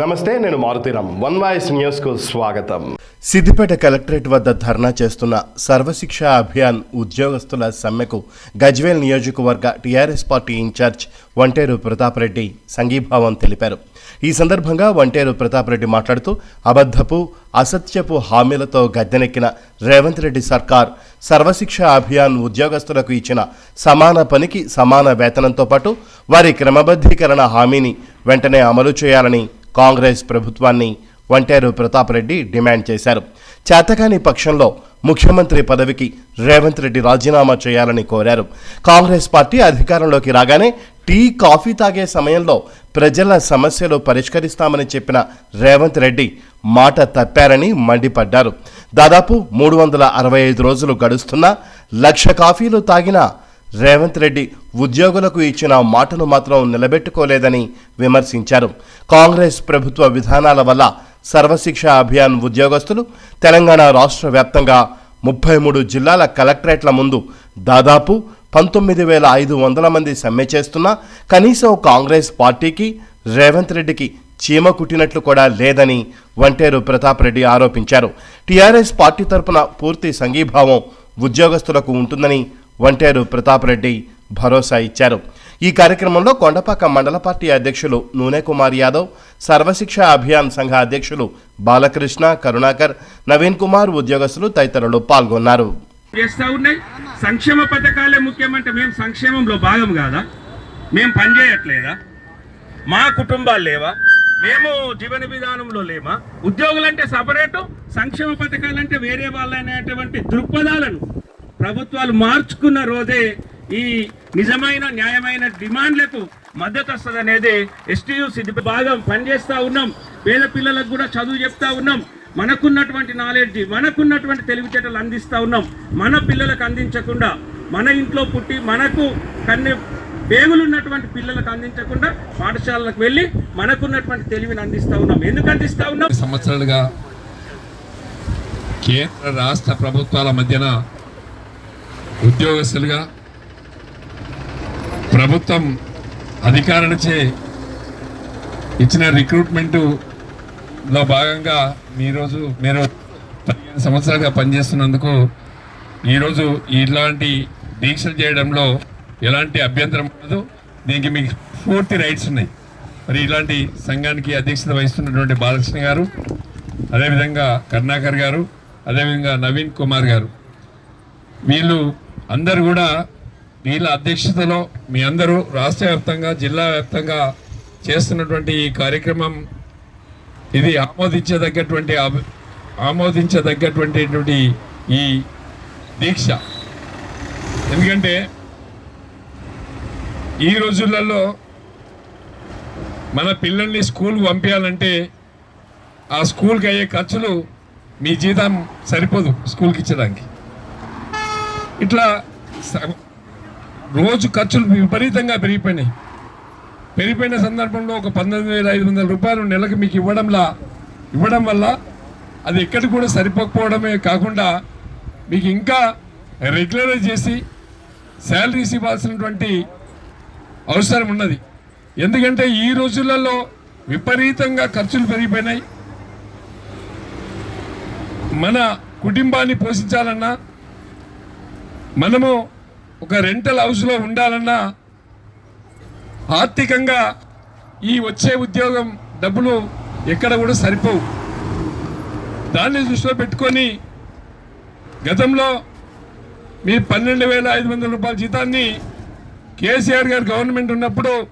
నమస్తే నేను Maruthi Ram one voice న్యూస్కు స్వాగతం. సిద్దిపేట కలెక్టరేట్ వద్ద ధర్నా చేస్తున్న సర్వశిక్ష అభియాన్ ఉద్యోగస్తుల సమ్మెకు గజ్వేల్ నియోజకవర్గ TRS party incharge Vanteru Prathapareddy సంఘీభావం తెలిపారు. ఈ సందర్భంగా వంటేరు ప్రతాప్ రెడ్డి మాట్లాడుతూ అబద్ధపు అసత్యపు హామీలతో గద్దెనెక్కిన రేవంత్ రెడ్డి సర్కార్ సర్వశిక్ష అభియాన్ ఉద్యోగస్తులకు ఇచ్చిన సమాన పనికి సమాన వేతనంతో పాటు వారి క్రమబద్ధీకరణ హామీని వెంటనే అమలు చేయాలని కాంగ్రెస్ ప్రభుత్వాన్ని వంటేరు ప్రతాప్ రెడ్డి డిమాండ్ చేశారు. చేతకాని పక్షంలో ముఖ్యమంత్రి పదవికి రేవంత్ రెడ్డి రాజీనామా చేయాలని కోరారు. కాంగ్రెస్ పార్టీ అధికారంలోకి రాగానే టీ కాఫీ తాగే సమయంలో ప్రజల సమస్యలు పరిష్కరిస్తామని చెప్పిన రేవంత్ రెడ్డి మాట తప్పారని మండిపడ్డారు. దాదాపు మూడు వందల అరవై ఐదు రోజులు గడుస్తున్నా లక్ష కాఫీలు తాగినా రేవంత్ రెడ్డి ఉద్యోగులకు ఇచ్చిన మాటను మాత్రం నిలబెట్టుకోలేదని విమర్శించారు. కాంగ్రెస్ ప్రభుత్వ విధానాల వల్ల సర్వశిక్ష అభియాన్ ఉద్యోగస్తులు తెలంగాణ రాష్ట్ర వ్యాప్తంగా ముప్పై మూడు జిల్లాల కలెక్టరేట్ల ముందు దాదాపు పంతొమ్మిది వేల ఐదు వందల మంది సమ్మె చేస్తున్నా కనీసం కాంగ్రెస్ పార్టీకి రేవంత్ రెడ్డికి చీమ కుట్టినట్లు కూడా లేదని వంటేరు ప్రతాప్ రెడ్డి ఆరోపించారు. టీఆర్ఎస్ పార్టీ తరపున పూర్తి సంఘీభావం ఉద్యోగస్తులకు ఉంటుందని వంటేరు ప్రతాపరెడ్డి భరోసా ఇచ్చారు. ఈ కార్యక్రమంలో కొండపాక మండల పార్టీ అధ్యక్షులు నూనె కుమార్ యాదవ్ సర్వశిక్ష అభియాన్ సంఘ అధ్యక్షులు బాలకృష్ణ కరుణాకర్ నవీన్ కుమార్ ఉద్యోగస్తులు తదితరులు పాల్గొన్నారు. చేస్తూ ఉన్నాయి. సంక్షేమ పథకాలే ముఖ్యమంటే మేము సంక్షేమంలో భాగం కాదా? మేము పనిచేయట్లేదా మా కుటుంబాలు లేవా? మేము జీవన విధానంలో లేమా? ఉద్యోగులంటే సపరేటు సంక్షేమ పథకాలంటే వేరే వాళ్ళనేటువంటి దృక్పథాలను ప్రభుత్వాలు మార్చుకున్న రోజే ఈ నిజమైన న్యాయమైన డిమాండ్లకు మద్దతు వస్తుంది అనేది ఎస్టీయూ సిద్ధి భాగం పనిచేస్తూ ఉన్నాం. పేద పిల్లలకు కూడా చదువు చెప్తా ఉన్నాం. మనకున్నటువంటి నాలెడ్జ్ మనకున్నటువంటి తెలివితేటలు అందిస్తూ ఉన్నాం. మన పిల్లలకు అందించకుండా మన ఇంట్లో పుట్టి మనకు కన్నె పేగులున్నటువంటి పిల్లలకు అందించకుండా పాఠశాలలకు వెళ్ళి మనకున్నటువంటి తెలివిని అందిస్తూ ఉన్నాం. ఎందుకు అందిస్తూ ఉన్నాం? సంవత్సరాలుగా కేంద్ర రాష్ట్ర ప్రభుత్వాల మధ్యన ఉద్యోగస్తులుగా ప్రభుత్వం అధికారులచే ఇచ్చిన రిక్రూట్మెంటులో భాగంగా మీరోజు మీరు పదిహేను సంవత్సరాలుగా పనిచేస్తున్నందుకు ఈరోజు ఇలాంటి దీక్షలు చేయడంలో ఎలాంటి అభ్యంతరం ఉండదు. దీనికి మీకు పూర్తి రైట్స్ ఉన్నాయి. మరి ఇలాంటి సంఘానికి అధ్యక్షత వహిస్తున్నటువంటి బాలకృష్ణ గారు అదేవిధంగా కరుణాకర్ గారు అదేవిధంగా నవీన్ కుమార్ గారు. వీళ్ళు అందరు కూడా వీళ్ళ అధ్యక్షతలో మీ అందరూ రాష్ట్ర వ్యాప్తంగా జిల్లా వ్యాప్తంగా చేస్తున్నటువంటి ఈ కార్యక్రమం ఇది ఆమోదించదగ్గటువంటి ఆమోదించదగ్గటువంటి ఈ దీక్ష. ఎందుకంటే ఈ రోజులలో మన పిల్లల్ని స్కూల్కి పంపించాలంటే ఆ స్కూల్కి అయ్యే ఖర్చులు మీ జీతం సరిపోదు స్కూల్కి ఇచ్చడానికి ఇట్లా రోజు ఖర్చులు విపరీతంగా పెరిగిపోయినాయి. పెరిగిపోయిన సందర్భంలో ఒక పంతొమ్మిది వేల ఐదు వందల రూపాయలు నెలకు మీకు ఇవ్వడంలా ఇవ్వడం వల్ల అది ఎక్కడికి కూడా సరిపోకపోవడమే కాకుండా మీకు ఇంకా రెగ్యులరైజ్ చేసి శాలరీస్ ఇవ్వాల్సినటువంటి అవసరం ఉన్నది. ఎందుకంటే ఈ రోజులలో విపరీతంగా ఖర్చులు పెరిగిపోయినాయి. మన కుటుంబాన్ని పోషించాలన్నా మనము ఒక రెంటల్ హౌస్లో ఉండాలన్నా ఆర్థికంగా ఈ వచ్చే ఉద్యోగం డబ్బులు ఎక్కడ కూడా సరిపోవు. దాన్ని దృష్టిలో పెట్టుకొని గతంలో మీ పన్నెండు వేల ఐదు వందల రూపాయల జీతాన్ని కేసీఆర్ గారు గవర్నమెంట్ ఉన్నప్పుడు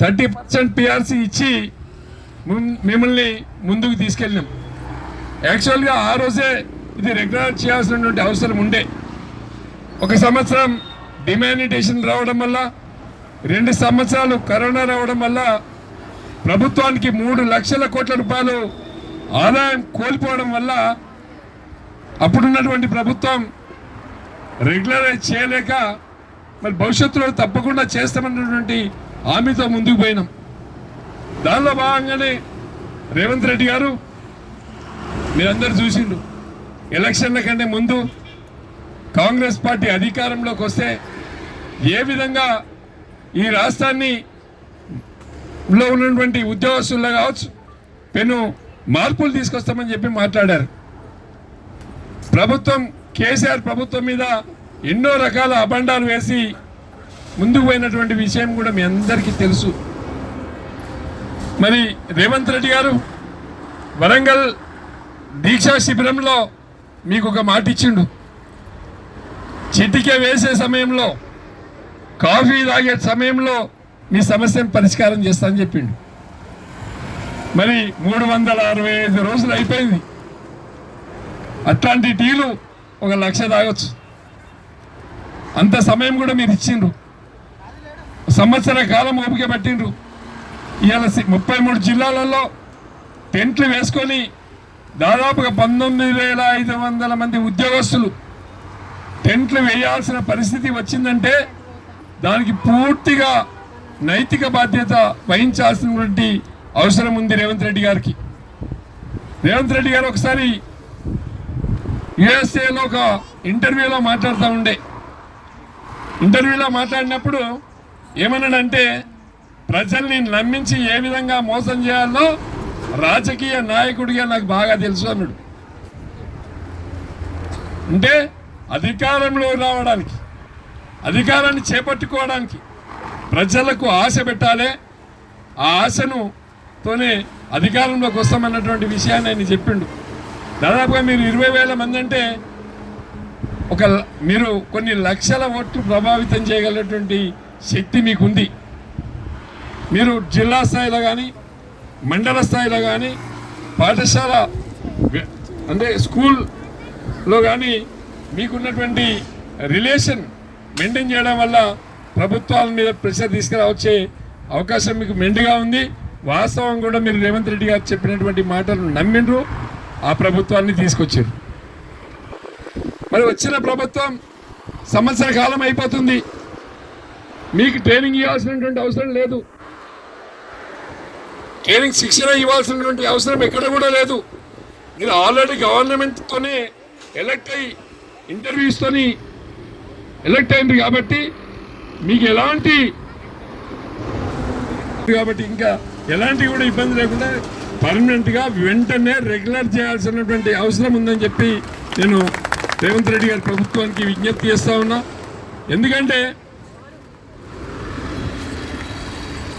థర్టీ పర్సెంట్ పిఆర్సీ ఇచ్చి ముం- మిమ్మల్ని ముందుకు తీసుకెళ్ళినాం. యాక్చువల్గా ఆ రోజే ఇది రెగ్యులర్ చేయాల్సినటువంటి అవసరం ఉండే. ఒక సంవత్సరం డిమానిటేషన్ రావడం వల్ల రెండు సంవత్సరాలు కరోనా రావడం వల్ల ప్రభుత్వానికి మూడు లక్షల కోట్ల రూపాయలు ఆదాయం కోల్పోవడం వల్ల అప్పుడున్నటువంటి ప్రభుత్వం రెగ్యులరైజ్ చేయలేక మరి భవిష్యత్తులో తప్పకుండా చేస్తామన్నటువంటి హామీతో ముందుకు పోయినాం. దానిలో భాగంగానే రేవంత్ రెడ్డి గారు మీరందరూ చూసిండు ఎలక్షన్ల కంటే ముందు కాంగ్రెస్ పార్టీ అధికారంలోకి వస్తే ఏ విధంగా ఈ రాష్ట్రాన్ని లో ఉన్నటువంటి ఉద్యోగస్తుల్లో కావచ్చు పెను మార్పులు తీసుకొస్తామని చెప్పి మాట్లాడారు. ప్రభుత్వం కేసీఆర్ ప్రభుత్వం మీద ఎన్నో రకాల అబండాలు వేసి ముందుకు పోయినటువంటి విషయం కూడా మీ అందరికీ తెలుసు. మరి రేవంత్ రెడ్డి గారు వరంగల్ దీక్షా శిబిరంలో మీకు ఒక మాట ఇచ్చిండు. చిటికే వేసే సమయంలో కాఫీ తాగే సమయంలో మీ సమస్యను పరిష్కారం చేస్తా అని చెప్పిండు. మరి మూడు వందల అరవై ఐదు రోజులు అయిపోయింది. అట్లాంటి టీలు ఒక లక్ష తాగొచ్చు. అంత సమయం కూడా మీరు ఇచ్చిండ్రు. సంవత్సర కాలం ఓపిక పట్టిండ్రు. ఇవాళ ముప్పై మూడు జిల్లాలలో టెంట్లు వేసుకొని దాదాపుగా పంతొమ్మిది వేల ఐదు వందల మంది ఉద్యోగస్తులు టెంట్లు వేయాల్సిన పరిస్థితి వచ్చిందంటే దానికి పూర్తిగా నైతిక బాధ్యత వహించాల్సినటువంటి అవసరం ఉంది రేవంత్ రెడ్డి గారికి. రేవంత్ రెడ్డి గారు ఒకసారి యుఎస్ఏలో ఒక ఇంటర్వ్యూలో మాట్లాడుతూ ఉండే. ఇంటర్వ్యూలో మాట్లాడినప్పుడు ఏమన్నాడంటే ప్రజల్ని నమ్మించి ఏ విధంగా మోసం చేయాలో రాజకీయ నాయకుడిగా నాకు బాగా తెలుసు అన్నాడు. అంటే అధికారంలో రావడానికి అధికారాన్ని చేపట్టుకోవడానికి ప్రజలకు ఆశ పెట్టాలి. ఆ ఆశను తోనే అధికారంలోకి వస్తామన్నటువంటి విషయాన్ని ఆయన చెప్పిండు. దాదాపుగా మీరు ఇరవై వేల మంది అంటే ఒక మీరు కొన్ని లక్షల ఓట్లు ప్రభావితం చేయగలిగినటువంటి శక్తి మీకుంది. మీరు జిల్లా స్థాయిలో కానీ మండల స్థాయిలో కానీ పాఠశాల అంటే స్కూల్లో కానీ మీకున్నటువంటి రిలేషన్ మెయింటైన్ చేయడం వల్ల ప్రభుత్వాల మీద ప్రెషర్ తీసుకురావచ్చే అవకాశం మీకు మెండుగా ఉంది. వాస్తవం కూడా మీరు రేవంత్ రెడ్డి గారు చెప్పినటువంటి మాటలు నమ్మిండ్రు. ఆ ప్రభుత్వాన్ని తీసుకొచ్చారు. మరి వచ్చిన ప్రభుత్వం సంవత్సర కాలం అయిపోతుంది. మీకు ట్రైనింగ్ ఇవ్వాల్సినటువంటి అవసరం లేదు. ట్రైనింగ్ శిక్షణ ఇవ్వాల్సినటువంటి అవసరం ఎక్కడ కూడా లేదు. మీరు ఆల్రెడీ గవర్నమెంట్తోనే ఎలక్ట్ అయ్యి ఇంటర్వ్యూస్తోని ఎలక్ట్ అయింది కాబట్టి మీకు ఎలాంటి కాబట్టి ఇంకా ఎలాంటి కూడా ఇబ్బంది లేకుండా పర్మనెంట్గా వెంటనే రెగ్యులర్ చేయాల్సినటువంటి అవసరం ఉందని చెప్పి నేను రేవంత్ రెడ్డి గారి ప్రభుత్వానికి విజ్ఞప్తి చేస్తా ఉన్నా. ఎందుకంటే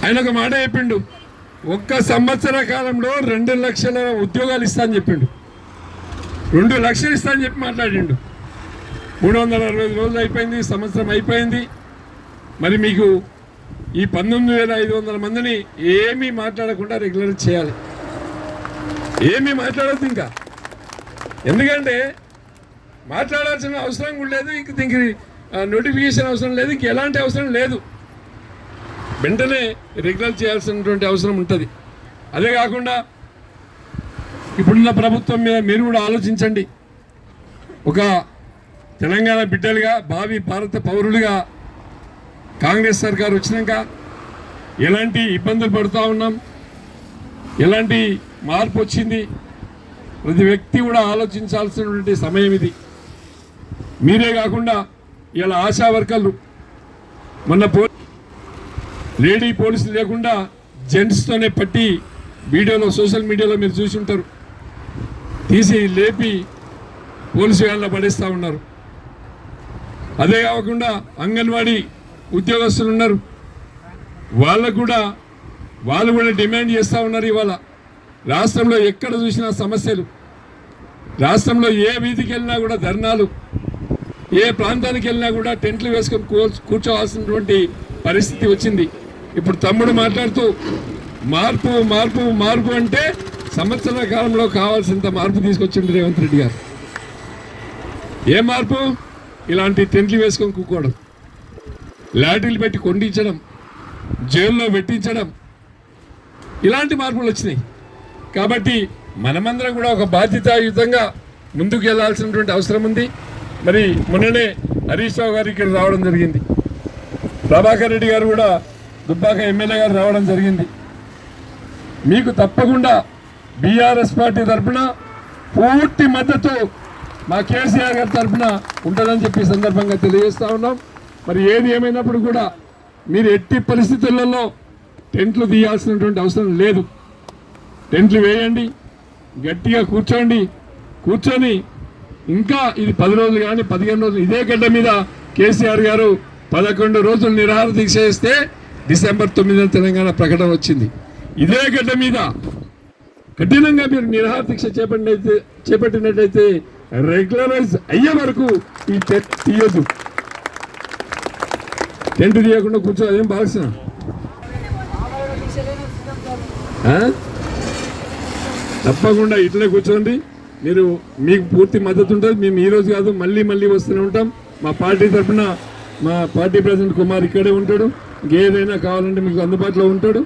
ఆయన ఒక మాట చెప్పిండు ఒక్క సంవత్సర కాలంలో రెండు లక్షల ఉద్యోగాలు ఇస్తా అని చెప్పిండు. రెండు లక్షలు ఇస్తా అని చెప్పి మాట్లాడిండు. మూడు వందల అరవై రోజులు అయిపోయింది సంవత్సరం అయిపోయింది. మరి మీకు ఈ పంతొమ్మిది వేల ఐదు వందల మందిని ఏమీ మాట్లాడకుండా రెగ్యులర్ చేయాలి. ఏమీ మాట్లాడద్దు ఇంకా. ఎందుకంటే మాట్లాడాల్సిన అవసరం కూడా లేదు ఇంక దీనికి నోటిఫికేషన్ అవసరం లేదు ఇంక ఎలాంటి అవసరం లేదు. వెంటనే రెగ్యులర్ చేయాల్సినటువంటి అవసరం ఉంటుంది. అదే కాకుండా ఇప్పుడున్న ప్రభుత్వం మీద మీరు కూడా ఆలోచించండి. ఒక తెలంగాణ బిడ్డలుగా భావి భారత పౌరులుగా కాంగ్రెస్ సర్కార్ వచ్చినాక ఎలాంటి ఇబ్బందులు పడుతూ ఉన్నాం? ఎలాంటి మార్పు వచ్చింది? ప్రతి వ్యక్తి కూడా ఆలోచించాల్సినటువంటి సమయం ఇది. మీరే కాకుండా ఇలా ఆశా వర్కర్లు మొన్న పో లేడీ పోలీసులు లేకుండా జెంట్స్తోనే పట్టి వీడియోలో సోషల్ మీడియాలో మీరు చూసి ఉంటారు. తీసి లేపి పోలీసు వ్యాన్లో పడేస్తూ ఉన్నారు. అదే కాకుండా అంగన్వాడీ ఉద్యోగస్తులు ఉన్నారు. వాళ్ళకు కూడా వాళ్ళు కూడా డిమాండ్ చేస్తూ ఉన్నారు ఇవాళ. రాష్ట్రంలో ఎక్కడ చూసినా సమస్యలు. రాష్ట్రంలో ఏ వీధికి వెళ్ళినా కూడా ధర్నాలు. ఏ ప్రాంతానికి వెళ్ళినా కూడా టెంట్లు వేసుకొని కూర్చోవాల్సినటువంటి పరిస్థితి వచ్చింది. ఇప్పుడు తమ్ముడు మాట్లాడుతూ మార్పు మార్పు మార్పు అంటే సంవత్సరాల కాలంలో కావాల్సినంత మార్పు తీసుకొచ్చింది రేవంత్ రెడ్డి గారు. ఏ మార్పు? ఇలాంటి టెంట్లు వేసుకొని కూకోవడం లాఠీలు పెట్టి కొండించడం జైల్లో పెట్టించడం ఇలాంటి మార్పులు వచ్చినాయి. కాబట్టి మనమందరం కూడా ఒక బాధ్యతాయుతంగా ముందుకు వెళ్ళాల్సినటువంటి అవసరం ఉంది. మరి మొన్ననే హరీష్ రావు గారు ఇక్కడ రావడం జరిగింది. ప్రభాకర్ రెడ్డి గారు కూడా దుబ్బాక ఎమ్మెల్యే గారు రావడం జరిగింది. మీకు తప్పకుండా బీఆర్ఎస్ పార్టీ తరఫున పూర్తి మద్దతు మా కేసీఆర్ గారి తరఫున ఉంటుందని చెప్పి సందర్భంగా తెలియజేస్తా ఉన్నాం. మరి ఏది ఏమైనప్పుడు కూడా మీరు ఎట్టి పరిస్థితులలో టెంట్లు తీయాల్సినటువంటి అవసరం లేదు. టెంట్లు వేయండి గట్టిగా కూర్చోండి కూర్చొని ఇంకా ఇది పది రోజులు కానీ పదిహేను రోజులు ఇదే గడ్డ మీద కేసీఆర్ గారు పదకొండు రోజులు నిరాహార దీక్ష చేస్తే డిసెంబర్ తొమ్మిదిన తెలంగాణ ప్రకటన వచ్చింది. ఇదే గడ్డ మీద కఠినంగా మీరు నిరాహార దీక్ష చేపట్టినైతే చేపట్టినట్టయితే రెగ్యులరైజ్ అయ్యే వరకు ఈ టెంట్ తీయదు టెంట్ తీయకుండా కూర్చో అదేం బాల్సిన తప్పకుండా ఇట్లే కూర్చోండి. మీరు మీకు పూర్తి మద్దతు ఉంటుంది. మేము ఈ రోజు కాదు మళ్ళీ మళ్ళీ వస్తూనే ఉంటాం. మా పార్టీ తరఫున మా పార్టీ ప్రెసిడెంట్ కుమార్ ఇక్కడే ఉంటాడు. ఏదైనా కావాలంటే మీకు అందుబాటులో ఉంటాడు.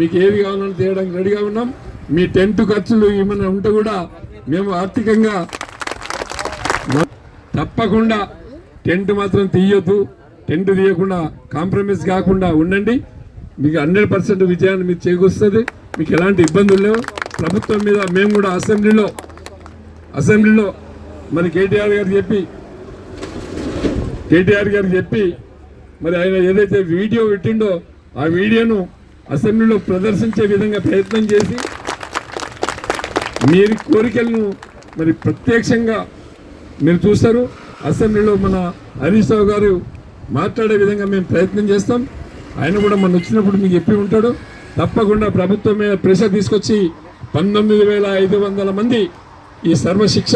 మీకు ఏది కావాలంటే తీయడానికి రెడీగా ఉన్నాం. మీ టెంట్ ఖర్చులు ఏమైనా ఉంటే కూడా మేము ఆర్థికంగా తప్పకుండా టెంట్ మాత్రం తీయొద్దు. టెంట్ తీయకుండా కాంప్రమైజ్ కాకుండా ఉండండి. మీకు హండ్రెడ్ పర్సెంట్ విజయాన్ని మీకు చేకూరుస్తుంది. మీకు ఎలాంటి ఇబ్బందులు లేవు. ప్రభుత్వం మీద మేము కూడా అసెంబ్లీలో అసెంబ్లీలో మరి కేటీఆర్ గారు చెప్పి కేటీఆర్ గారు చెప్పి మరి ఆయన ఏదైతే వీడియో పెట్టిండో ఆ వీడియోను అసెంబ్లీలో ప్రదర్శించే విధంగా ప్రయత్నం చేసి మీరు కోరికలను మరి ప్రత్యక్షంగా మీరు చూస్తారు అసెంబ్లీలో మన హరీష్ రావు గారు మాట్లాడే విధంగా మేము ప్రయత్నం చేస్తాం. ఆయన కూడా మన వచ్చినప్పుడు మీకు చెప్పి ఉంటాడు. తప్పకుండా ప్రభుత్వం మీద ప్రెషర్ తీసుకొచ్చి పంతొమ్మిది వేల ఐదు వందల మంది ఈ సర్వశిక్ష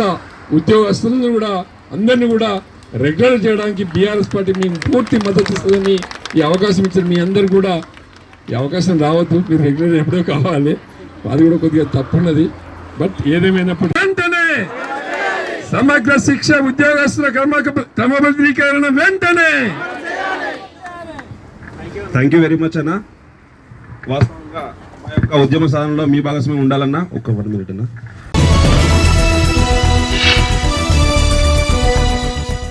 ఉద్యోగస్తులను కూడా అందరినీ కూడా రెగ్యులర్ చేయడానికి బీఆర్ఎస్ పార్టీ మీకు పూర్తి మద్దతు ఇస్తుందని ఈ అవకాశం ఇచ్చిన మీ అందరు కూడా ఈ అవకాశం రావద్దు. మీరు రెగ్యులర్ ఎప్పుడో కావాలి. అది కూడా కొద్దిగా తప్పున్నది. బట్ ఏదేమైనప్పుడు సమగ్ర శిక్ష ఉద్యోగస్తుల క్రమ క్రమబద్ధీకరణ వెంటనే! థ్యాంక్ యూ వెరీ మచ్ అన్న. వాస్తవంగా మా యొక్క ఉద్యమ సాధనలో మీ భాగస్వామ్యం ఉండాలన్నా ఒక్క వన్ మినిట్ అన్నా.